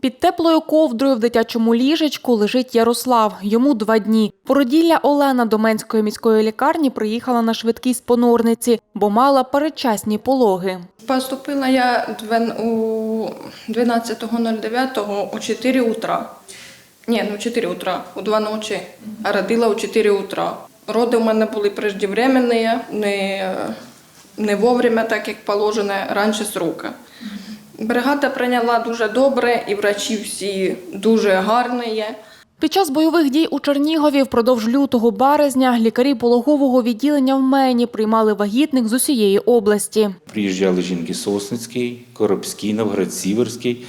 Під теплою ковдрою в дитячому ліжечку лежить Ярослав. Йому два дні. Породілля Олена до Менської міської лікарні приїхала на швидкій з понорниці, бо мала передчасні пологи. Поступила я у 12.09 у 4 утра. Ні, не у 4 утра, у 2 ночі, а родила у 4 утра. Роди у мене були преждевременні, не, не вовремя, так як положено, раніше срока. Бригада прийняла дуже добре, і врачі всі дуже гарні. Під час бойових дій у Чернігові впродовж лютого березня лікарі пологового відділення в Мені приймали вагітних з усієї області. Приїжджали жінки Сосницький, Коробський, Новгород Сіверський,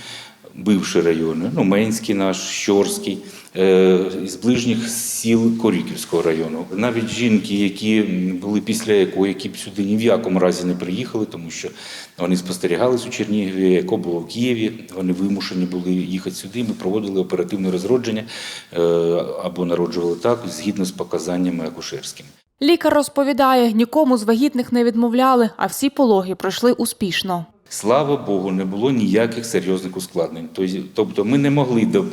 бивші райони, ну, Менський наш, Щорський, е, з ближніх сіл Корюківського району. Навіть жінки, які були після ЕКО, які б сюди ні в якому разі не приїхали, тому що вони спостерігались у Чернігові, ЕКО було в Києві, вони вимушені були їхати сюди. Ми проводили оперативне розродження е, або народжували так, згідно з показаннями акушерськими. Лікар розповідає, нікому з вагітних не відмовляли, а всі пологи пройшли успішно. Слава Богу, не було ніяких серйозних ускладнень. Тобто- ми не могли до-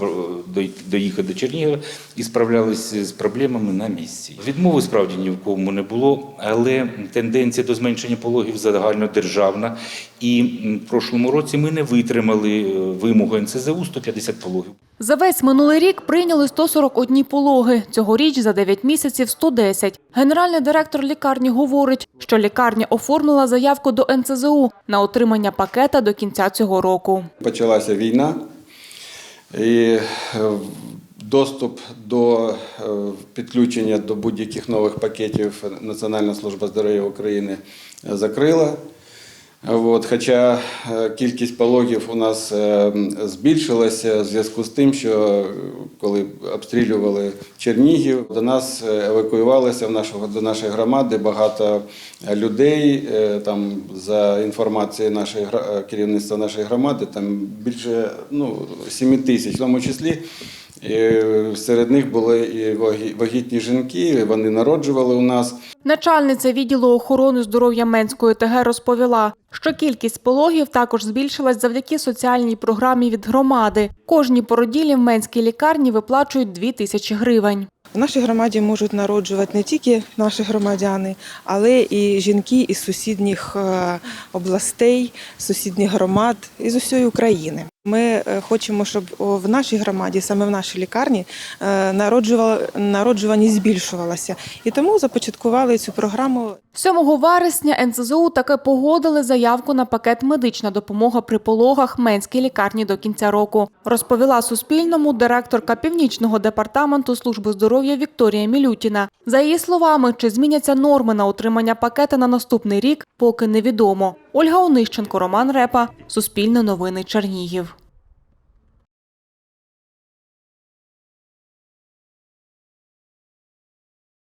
до- доїхати до Чернігова і справлялися з проблемами на місці. Відмови справді ні в кому не було, але тенденція до зменшення пологів загальнодержавна. І в прошлому році ми не витримали е, вимогу НСЗУ 150 пологів. За весь минулий рік прийняли 141 пологи. Цьогоріч за 9 місяців 110. Генеральний директор лікарні говорить, що лікарня оформила заявку до НЦЗУ на отримання пакета до кінця цього року. Почалася війна, і е, доступ до е, підключення до будь-яких нових пакетів Національна служба здоров'я України закрила. От, хоча е, кількість пологів у нас е, збільшилася в зв'язку з тим, що коли обстрілювали Чернігів, до нас е, евакуювалося в нашого, до нашої громади багато людей. Е, Там, за інформацією нашої керівництва нашої громади, там більше ну, 7 тисяч, в тому числі. І серед них були і вагі- вагітні жінки, вони народжували у нас. Начальниця відділу охорони здоров'я Менської ТГ розповіла, що кількість пологів також збільшилась завдяки соціальній програмі від громади. Кожній породілі в Менській лікарні виплачують 2 тисячі гривень. В нашій громаді можуть народжувати не тільки наші громадяни, але і жінки із сусідніх е, областей, сусідніх громад із усієї України. Ми е, хочемо, щоб в нашій громаді, саме в нашій лікарні, е, народжувала- народжуваність збільшувалася. І тому започаткували цю програму 7 вересня НСЗУ таки погодили заявку на пакет медична допомога при пологах Менській лікарні до кінця року. Розповіла Суспільному директорка північного департаменту служби здоров'я Вікторія Мілютіна. За її словами, чи зміняться норми на отримання пакета на наступний рік, поки невідомо. Ольга Онищенко, Роман Репа, Суспільне новини Чернігів.